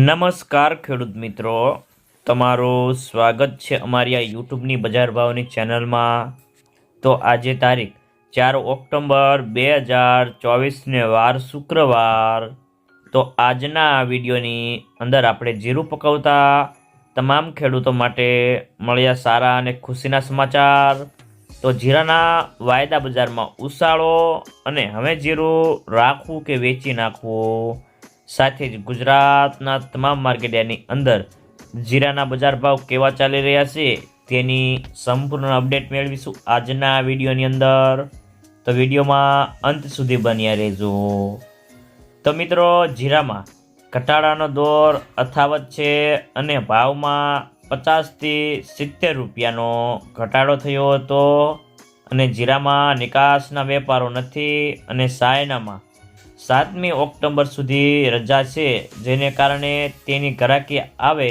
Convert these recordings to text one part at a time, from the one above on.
નમસ્કાર ખેડૂત મિત્રો. તમારું સ્વાગત છે અમારી આ યુટ્યુબની બજાર ભાવની ચેનલમાં. તો આજે તારીખ ચાર ઓક્ટોબર બે હજાર ચોવીસને વાર શુક્રવાર. તો આજના આ વિડીયોની અંદર આપણે જીરું પકવતા તમામ ખેડૂતો માટે મળ્યા સારા અને ખુશીના સમાચાર. તો જીરાના વાયદા બજારમાં ઉછાળો અને હવે જીરું રાખવું કે વેચી નાખવું? સાથે જ ગુજરાતના તમામ માર્કેટયાર્ડની અંદર જીરાના બજાર ભાવ કેવા ચાલી રહ્યા છે તેની સંપૂર્ણ અપડેટ મેળવીશું આજના વિડીયોની અંદર. તો વિડીયોમાં અંત સુધી બન્યા રહેજો. તો મિત્રો, જીરામાં ઘટાડાનો દોર અથાવત છે અને ભાવમાં પચાસથી સિત્તેર રૂપિયાનો ઘટાડો થયો હતો. અને જીરામાં નિકાસના વેપારો નથી અને સાયનામાં સાતમી ઓક્ટોબર સુધી રજા છે, જેને કારણે તેની ઘરાકી આવે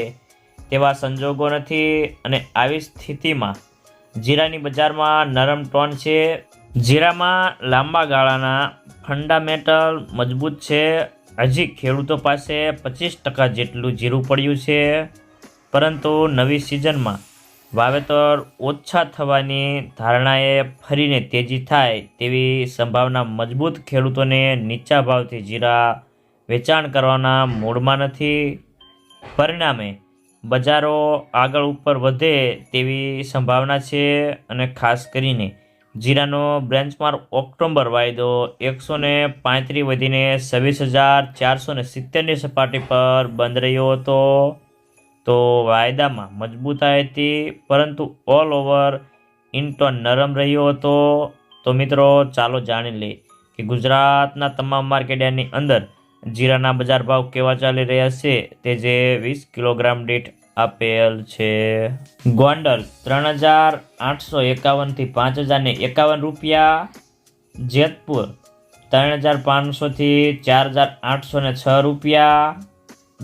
તેવા સંજોગો નથી અને આવી સ્થિતિમાં જીરાની બજારમાં નરમ ટોન છે. જીરામાં લાંબા ગાળાના ફંડામેન્ટલ મજબૂત છે. હજી ખેડૂતો પાસે પચીસ ટકા જેટલું જીરું પડ્યું છે, પરંતુ નવી સિઝનમાં વાવેતર ઓછા થવાની ધારણાએ ફરીને તેજી થાય તેવી સંભાવના મજબૂત ખેડૂતોને નીચા ભાવથી જીરા વેચાણ કરવાના મૂડમાં નથી. પરિણામે બજારો આગળ ઉપર વધે તેવી સંભાવના છે અને ખાસ કરીને જીરાનો બ્રેન્ચમાર્ક ઓક્ટોબર વાયદો એકસો ને પાંત્રીસ વધીને છવ્વીસ હજાર ચારસો ને સિત્તેરની સપાટી પર બંધ રહ્યો હતો. તો વાયદામાં મજબૂતાઈ હતી, પરંતુ ઓલ ઓવર ઇન્ટોન નરમ રહ્યો હતો. તો મિત્રો, ચાલો જાણી લઈએ કે ગુજરાતના તમામ માર્કેટયાર્ડની અંદર જીરાના બજાર ભાવ કેવા ચાલી રહ્યા છે, તે જે વીસ કિલોગ્રામ દીઠ આપેલ છે. ગોંડલ ત્રણ હજાર આઠસો એકાવનથી પાંચ હજારને એકાવન રૂપિયા. જેતપુર ત્રણ હજાર પાંચસોથી ચાર હજાર આઠસો છ રૂપિયા.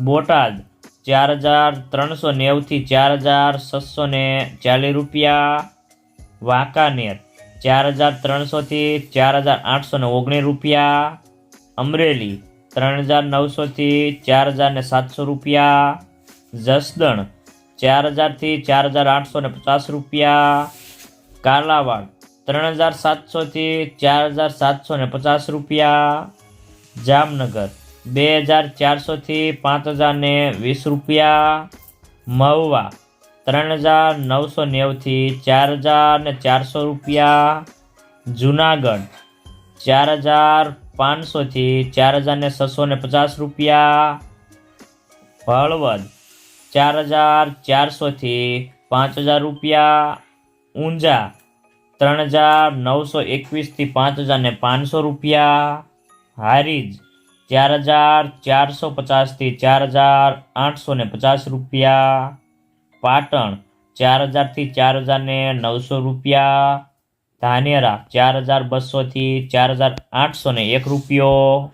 બોટાદ ચાર હજાર ત્રણસો નેવથી ચાર હજાર છસો ને ચાલીસ રૂપિયા વાંકાનેર, ચાર હજાર ત્રણસોથી ચાર હજાર આઠસો ને ઓગણીસ રૂપિયા અમરેલી, ત્રણ હજાર નવસોથી ચાર હજાર ને સાતસો રૂપિયા જસદણ, ચાર હજારથી ચાર હજાર આઠસો ને પચાસ રૂપિયા કાલાવાડ, ત્રણ હજાર સાતસોથી ચાર હજાર સાતસો ને પચાસ રૂપિયા જામનગર બે હજાર ચારસોથી પાંચ હજાર ને વીસ રૂપિયા મહુવા, ત્રણ હજાર નવસો નેવથી ચાર હજાર ને ચારસો રૂપિયા જુનાગઢ, ચાર હજાર પાંચસોથી ચાર હજાર ને છસો ને પચાસ રૂપિયા હળવદ, ચાર હજાર ચારસોથી પાંચ હજાર રૂપિયા ઊંઝા, ત્રણ હજાર નવસો એકવીસથી પાંચ હજાર ને પાંચસો રૂપિયા હારીજ ચાર હજાર ચારસો પચાસથી ચાર હજાર આઠસો ને પચાસ રૂપિયા. પાટણ ચાર હજારથી ચાર હજાર ને નવસો રૂપિયા. ધાનેરા ચાર હજાર બસોથી ચાર હજાર આઠસો ને એક રૂપિયો.